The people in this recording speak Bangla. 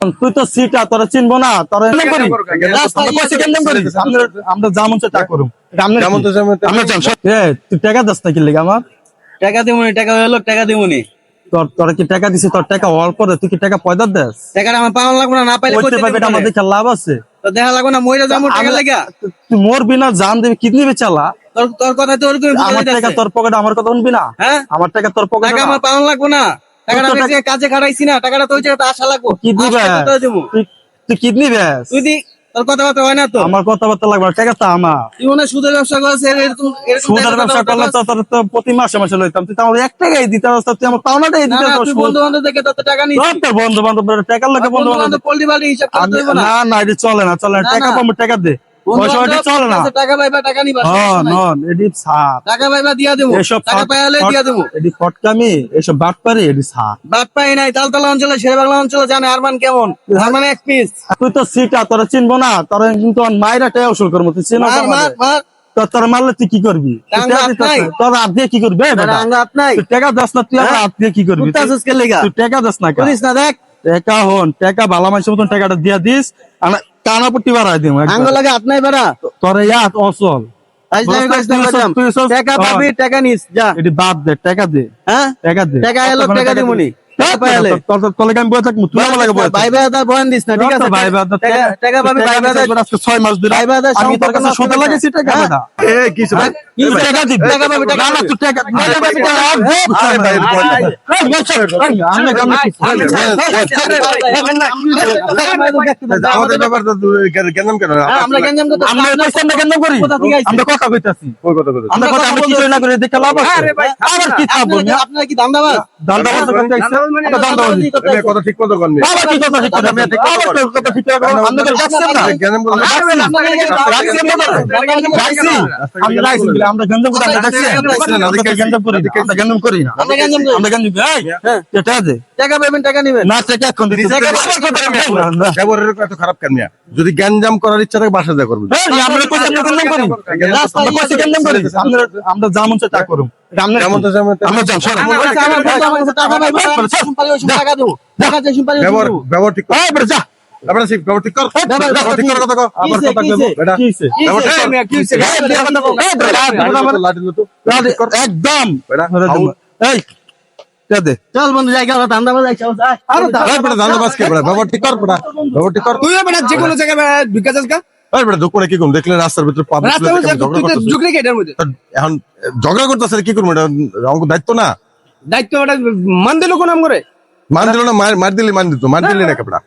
তুই তো সিটা তোরা চিনবো না তোরা আমরা তা করুম। তুই টাকা দাস না কি লাগে আমার? টাকা দিমুনি টাকা হলো টাকা দিমুনি। তোর তোরা কি টাকা দিছিস তোর টাকা পরে তুই কি টাকা পয়দা দেস? টাকাটা আমার পাওয়া লাগবে না না পাইলে কইতে কইতে পারবে এটা আমাদের লাভ আছে। তো দেখা লাগবে না মইরা যাব টাকা আমরা- লাগা। তুই মরবি না জান দিবি কিডনি বেচালা। তোর তোর কথা তোর আমার টাকা তোর পকেটে আমার কথা শুনবি না? হ্যাঁ? আমার টাকা তোর পকেটে আমার পাওয়া লাগবে না। কাজে খাটাইছি না টাকাটা তো ওই জায়গাতে আশা লাগবো। কিডনি আশা করতে দেবো? তুই কিডনি ব্যাস তুই দি তোর কথাবার্তা হয় না তো? আমার কথাবার্তা লাগবে টাকা তো আমার। তুই মনে সুদের ব্যবসা এরকম সুদের ব্যবসা করলে তো তোর তো প্রতি মাসে মাসে লইতাম। তুই তো আমার এক টাকাই দিতে তুই আমার পাওনাটাই দিতে বন্ধু বান্ধব টাকা নিস তোর বন্ধু বান্ধব টাকার বন্ধু বাড়ি হিসাব না। না এটা চলে না চলে না টাকা। পাবো টাকা দে। বন্ধু পয়সা ওটা চলে না। টাকা পাইবা টাকা নিবা সাপ। টাকা পাইবা দিয়া দেবো এসব টাকা পাইলে দিয়া দেবো। এটি ফটকামি এসব বাট পারি এটি সাপ। বাদ পাই নাই তালতলা অঞ্চলে শেরে বাংলা অঞ্চলে জানে আরমান কেমন। আরমান এক পিস তুই তো সিটা তোরা চিনবো না তোরা কিন্তু মায়েরা উসুল করব তুই চিনো মার মার মার। তোর মারলে তুই কি করবি? তোর হাত দিয়ে কি করবি টাকা দাস না তুই হ্যাঁ? হাত দিয়ে কি করবি? তুই- টাকা দাস না করিস না দেখ। টাকা হন টাকা ভালো মানুষের মতন টাকাটা দিয়া দিস। আর টানা পট্টি বাড়াই দিম আঙ্গুল লাগে হাত নাই বাড়া। তোর ইয়াত অচল। টাকা। পাবি টাকা নিস যা। এটি বাদ দে টাকা দে। হ্যাঁ? টাকা দে। টাকা এলো, টাকা দে। দিমুনি। পাইলে। তোর- তোর- আমি বয়ে থাকব তুই আমার লাগে বয়ে ভাই ভাই আদার বয়ান দিস না ঠিক আছে তো ভাই বাদা টাকা- টাকা ভাই ভাই আদার- আজকে ছয় মাস ধরে ভাই ভাই আদার আমি তোর সম্পর্ক কাছে নষ্ট সোজা টাকা হ্যাঁ? এ কিছু ভাই তুই টাকা দিবি টাকা পাবি, টাকা না, না, তুই টাকা টাকা পাবি, টাকা আরে ভাই, ভয় নাই। আমি আমাদের ব্যাপারটা কেন কেন হ্যাঁ, আমরা গেঞ্জাম করতে আমরা পয়সা না কেন করি কোথা থেকে আইছি? আমরা কথা কইতাছি ওই কথা কথা আমরা কথা আমরা কি করি না করি দেখে লাভ আছে আবার কি থাকব আপনারা- কি দান্দাবাজ দান্দাবাজ করতে কথা ঠিক মতো করনি বাবা কি কথা ঠিক করে আমি আবার তো কথা ঠিক করে আমরা তো না কেন বলব রাখছি না। রাখছি আমরা রাখছি আমরা গঞ্জাম করে রাখছি আমরা তো করি আমরা গঞ্জাম করি না আমরা গেঞ্জাম করি। আমরা গঞ্জাম এই এটা দে টাকা পাবেন টাকা নিবেন না টাকা এখন দিতে টাকা আবার কথা না ব্যবহারের এত খারাপ কেন যদি জ্ঞানজাম করার ইচ্ছা থাকে বাসা যা করবে আমরা কইছি আমরা গঞ্জাম করি। আমরা কইছি গঞ্জাম করি। আমরা আমরা যা মন চাই তো। একদম। এই টা দে। চল বন্ধু যাই গেল দান্দাবাজ আইছে আরে দান্দাবাজ কে? ব্যবহার ঠিক কর। ব্যবহার ঠিক কর। তুইও বেটা যে কোনো জায়গায় বেটা দোকানে কি রাস্তার ভিতরে এখন ঝগড়া করতেছে কি করব এটা আমাকে দায়িত্ব না দায়িত্ব মান দিল কোন নাম করে মান দিল না মার মার দিলি মান দিত মার দিলি না কেপড়া